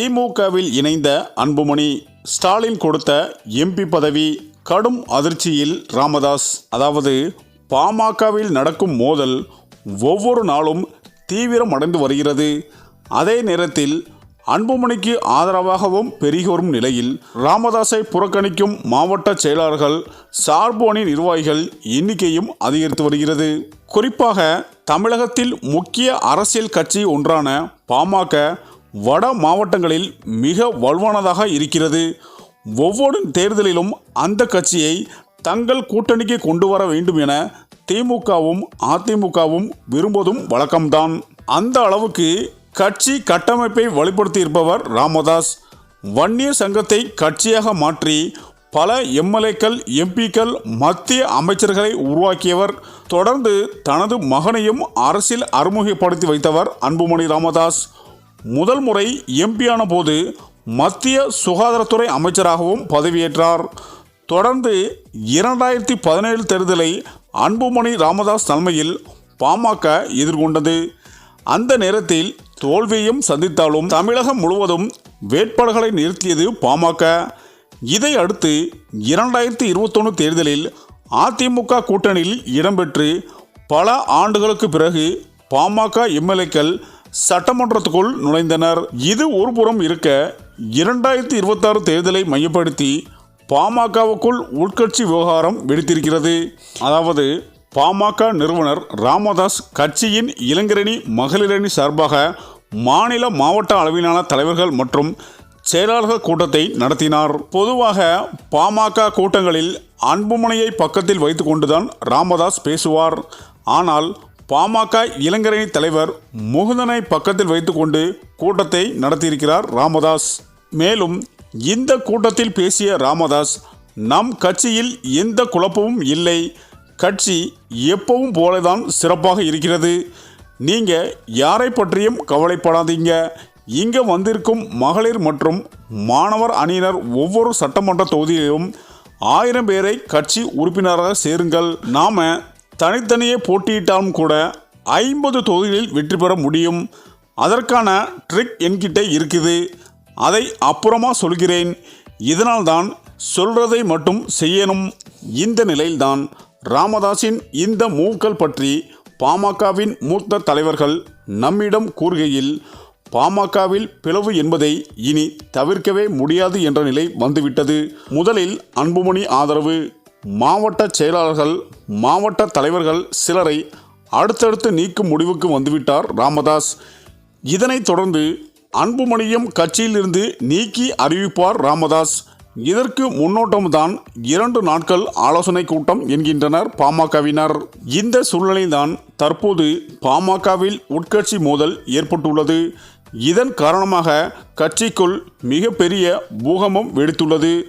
திமுகவில் இணைந்த அன்புமணி ஸ்டாலின் கொடுத்த எம்பி பதவி கடும் அதிர்ச்சியில் ராமதாஸ். அதாவது பாமகவில் நடக்கும் மோதல் ஒவ்வொரு நாளும் தீவிரம் அடைந்து வருகிறது. அதே நேரத்தில் அன்புமணிக்கு ஆதரவாகவும் பெருகி வரும் நிலையில் ராமதாஸை புறக்கணிக்கும் மாவட்ட செயலாளர்கள் சார்பு அணி நிர்வாகிகள் எண்ணிக்கையும் அதிகரித்து வருகிறது. குறிப்பாக தமிழகத்தில் முக்கிய அரசியல் கட்சி ஒன்றான பாமக வட மாவட்டங்களில் மிக வலுவானதாக இருக்கிறது. ஒவ்வொரு தேர்தலிலும் அந்த கட்சியை தங்கள் கூட்டணிக்கு கொண்டு வர வேண்டும் என திமுகவும் அதிமுகவும் விரும்புவதும் வழக்கம்தான். அந்த அளவுக்கு கட்சி கட்டமைப்பை வலுப்படுத்தியிருப்பவர் ராமதாஸ். வன்னிய சங்கத்தை கட்சியாக மாற்றி பல எம்எல்ஏக்கள் எம்பிக்கள் மத்திய அமைச்சர்களை உருவாக்கியவர். தொடர்ந்து தனது மகனையும் அரசில் அறிமுகப்படுத்தி வைத்தவர் அன்புமணி ராமதாஸ். முதல் முறை எம்பியான போது மத்திய சுகாதாரத்துறை அமைச்சராகவும் பதவியேற்றார். தொடர்ந்து இரண்டாயிரத்தி பதினேழு தேர்தலை அன்புமணி ராமதாஸ் தலைமையில் பாமக எதிர்கொண்டது. அந்த நேரத்தில் தோல்வியையும் சந்தித்தாலும் தமிழகம் முழுவதும் வேட்பாளர்களை நிறுத்தியது பாமக. இதை அடுத்து இரண்டாயிரத்தி இருபத்தொன்று தேர்தலில் அதிமுக கூட்டணியில் இடம்பெற்று பல ஆண்டுகளுக்கு பிறகு பாமக எம்எல்ஏக்கள் சட்டமன்றத்துக்குள் நுழைந்தனர். இது ஒருபுறம் இருக்க இரண்டாயிரத்தி இருபத்தாறு தேர்தலை மையப்படுத்தி பாமகவுக்குள் உட்கட்சி விவகாரம் வெடித்திருக்கிறது. அதாவது பாமக நிறுவனர் ராமதாஸ் கட்சியின் இளைஞரணி மகளிரணி சார்பாக மாநில மாவட்ட அளவிலான தலைவர்கள் மற்றும் செயலாளர்கள் கூட்டத்தை நடத்தினார். பொதுவாக பாமக கூட்டங்களில் அன்புமனையை பக்கத்தில் வைத்துக்கொண்டுதான் ராமதாஸ் பேசுவார். ஆனால் பாமக இளைஞரணி தலைவர் முகுந்தனை பக்கத்தில் வைத்துக்கொண்டு கூட்டத்தை நடத்தியிருக்கிறார் ராமதாஸ். மேலும் இந்த கூட்டத்தில் பேசிய ராமதாஸ் நம் கட்சியில் எந்த குழப்பமும் இல்லை. கட்சி எப்பவும் போலதான் சிறப்பாக இருக்கிறது. நீங்க யாரை பற்றியும் கவலைப்படாதீங்க. இங்க வந்திருக்கும் மகளிர் மற்றும் மாணவர் அணியினர் ஒவ்வொரு சட்டமன்ற தொகுதியிலும் ஆயிரம் பேரை கட்சி உறுப்பினராக சேருங்கள். நாம தனித்தனியே போட்டியிட்டாலும் கூட ஐம்பது தொகுதிகளில் வெற்றி பெற முடியும். அதற்கான ட்ரிக் என்கிட்ட இருக்குது. அதை அப்புறமா சொல்கிறேன். இதனால்தான் சொல்கிறதை மட்டும் செய்யணும். இந்த நிலையில்தான் ராமதாஸின் இந்த மூக்கள் பற்றி பாமகவின் மூத்த தலைவர்கள் நம்மிடம் கூறுகையில் பாமகவில் பிளவு என்பதை இனி தவிர்க்கவே முடியாது என்ற நிலை வந்துவிட்டது. முதலில் அன்புமணி ஆதரவு. மாவட்ட செயலாளர்கள் மாவட்ட தலைவர்கள் சிலரை அடுத்தடுத்து நீக்கும் முடிவுக்கு வந்துவிட்டார் ராமதாஸ். இதனைத் தொடர்ந்து அன்புமணியும் கட்சியிலிருந்து நீக்கி அறிவிப்பார் ராமதாஸ். இதற்கு முன்னோட்டம்தான் இரண்டு நாட்கள் ஆலோசனை கூட்டம் என்கின்றனர் பாமகவினர். இந்த சூழ்நிலைதான் தற்போது பாமகவில் உட்கட்சி மோதல் ஏற்பட்டுள்ளது. இதன் காரணமாக கட்சிக்குள் மிகப்பெரிய பூகம்பம் வெடித்துள்ளது.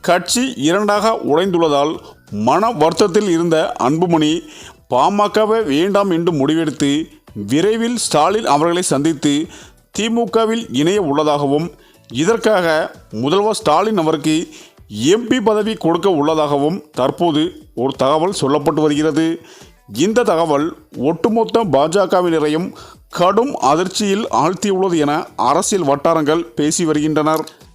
கட்சி இரண்டாக உடைந்துள்ளதால் மன வருத்தத்தில் இருந்த அன்புமணி பாமகவை வேண்டாம் என்று முடிவெடுத்து விரைவில் ஸ்டாலின் அவர்களை சந்தித்து திமுகவில் இணைய உள்ளதாகவும் இதற்காக முதல்வர் ஸ்டாலின் அவருக்கு எம்பி பதவி கொடுக்க உள்ளதாகவும் தற்போது ஒரு தகவல் சொல்லப்பட்டு வருகிறது. இந்த தகவல் ஒட்டுமொத்த பாஜகவினரையும் கடும் அதிர்ச்சியில் ஆழ்த்தியுள்ளது என அரசியல் வட்டாரங்கள் பேசி வருகின்றனர்.